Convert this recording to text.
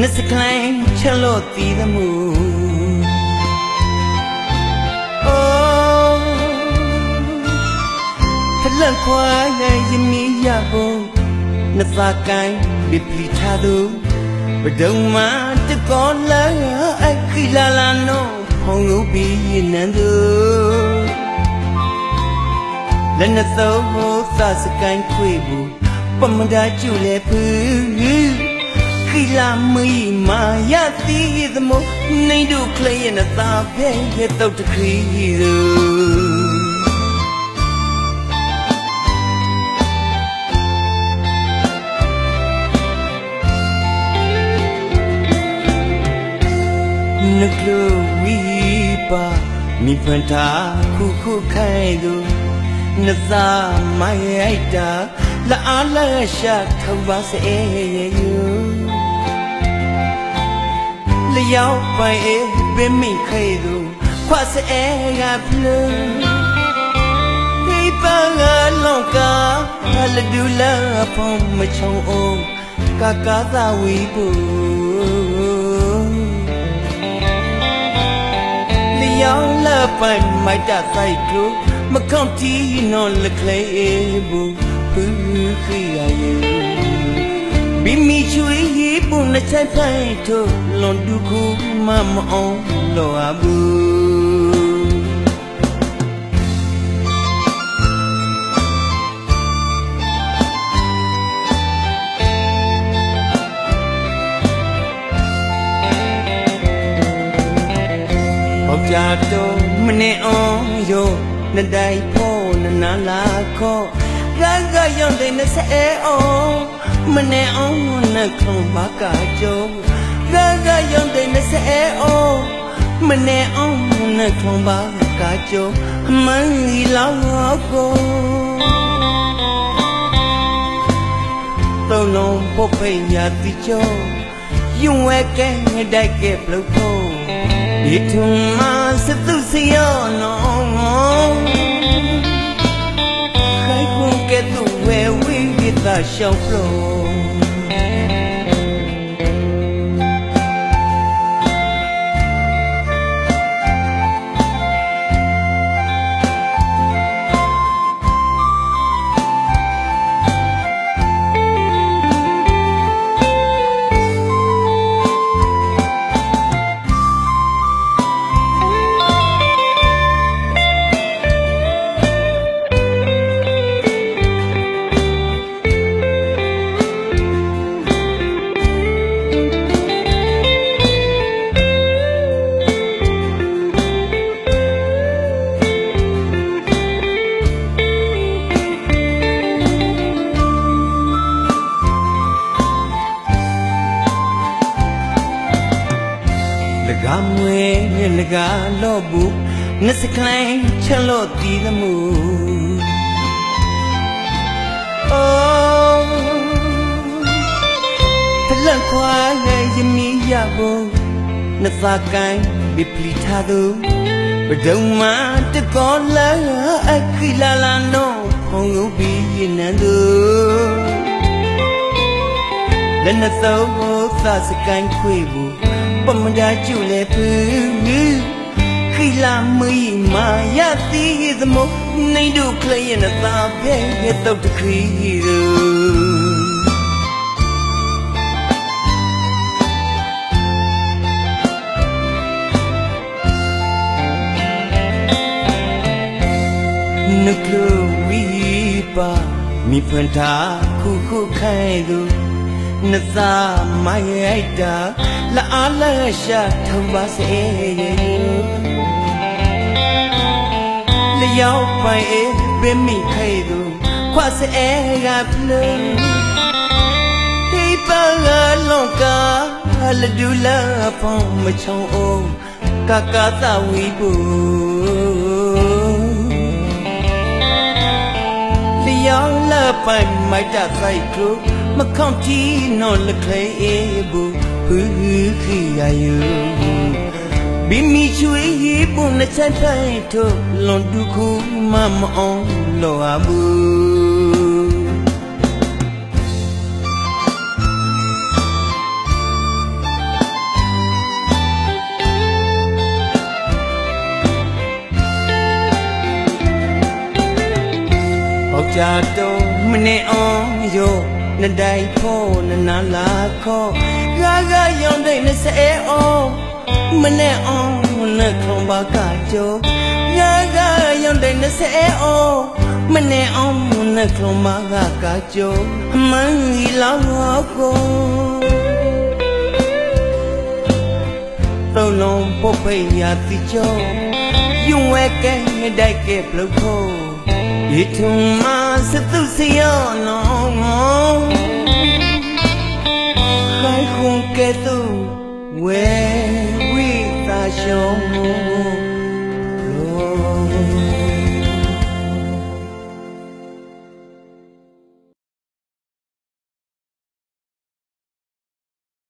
နှစ်စကလိုင်းချက်လို့တည်သမှုအိုးဖလန်ခွာရဲ့ယမီရဖို့နှစ်စာကိုင်းပြပလီထားသူဘဒုံမတကောလာအခီလာလာနောဟောင်းလို့ပြီးနန်းသူလက်နဲ့သုံးဖို့စစကိုင်းခွေဘူး ပမဒါကျူလေဖူးခိလာမီမာယတိသမို့နေတို့ခလေးရဲ့သာဖဲရဲ့တုတ်တခီသူနကလဝီပါမိဖန်တာခုခုခိုင်သူနသာမိုင်ရိုက်တာ လာအားလာရှာထောက်ပါစေရဲ့ယူလျောက်ပိုင်အေးပင်မိခဲသူခွတ်စေကဖလူဒီပါကလောကလဒူလာဖုံမချုံအောင်ကာကာသာဝီပူလျောင်းလက်ပိုင်မိုက်တဆိုင်ကလို့မကောင်းတီနော်လကလေးဘူး ဖူးခရယေဘီမီချွေးပုံနဲ့ချိုင်ဖိုင်တို့လွန်တူခုမမအောင်လောအဘူးဟော က်ကြတော့မနေအောင်ယောနတိုင်ဖို့နနာလာခောရကရုံတဲ့နစဲအောင်မနေအောင်နခုံမကကြုံရကရုံတဲ့နစဲအောင်မနေအောင်နခုံမကကြုံမန်ဒီလောက်ကိုသုံးလုံးဖို့ဖိညာတိကျော်ယွံဝဲကဲတိုက်ကဲပလို့ဖို့ဒီထုံမစသူစီယောနော ဒီတာ ရှောင်းဖလိုလကမွေလကလောဘူးနစကလိုင်းချက်လို့တည်သမှုအိုးဖလန်ခွာရဲ့ယမီရဖို့နသာကိုင်းဘီပလီထားသူဘဒုံမတကောလာအခီလာလာနောဟောင်းလို့ပြီးနန်းသူလက်နဲ့သုံးဖို့သစကိုင်းခွေဘူး ပမဒါကျူလေဖူးခိလာမီမာယတိသမို့နေတို့ခလေးနဲ့သာဖဲရဲ့တုတ်တခီသူနကလဝီပါမိဖန်တာခုခုခိုင်သူ နသာမိုင်ရိုက်တာလာအားလာရှာထုံပါစေလျောက်ပိုင်အေးပင်မိခဲသူခွတ်စေကဖလို့ဒီပါကလောကလဒူလာဖောင်းမချုံအောင်ကာကာသဝီပူလျောင်းလပိုင်မိုက်တဆိုင်ကလို့ မခေါန့်တီနော်လခဲဘူးဟူဟူခီယာယူဘီမီချွေရေပုံနဲ့ချန်ထိုင်ထုတ်လွန်တူခုမမအောင်လောအဘူးောက်ကြတော့မနေအောင်ရော နတိုင်ဖို့နနာလာခေါ်ရာဂရောင်တဲ့နဲ့ဆဲအောင်မနေအောင်နဲ့ခုံပါကကြောရာဂရောင်တဲ့နဲ့ဆဲအောင်မနေအောင်နဲ့ခုံပါကကြောအမှန်ကြီးလောက်ကိုသုံးလုံးပုတ်ဖိတ်ရာတိကျော်ယုံဝဲကဲတိုက်ကဲပလုတ်ဖို့ ဒီထုံမစတုစီယောနောငေါခိုင်ခွန်ကဲသူဝဲဝိတာရှောလော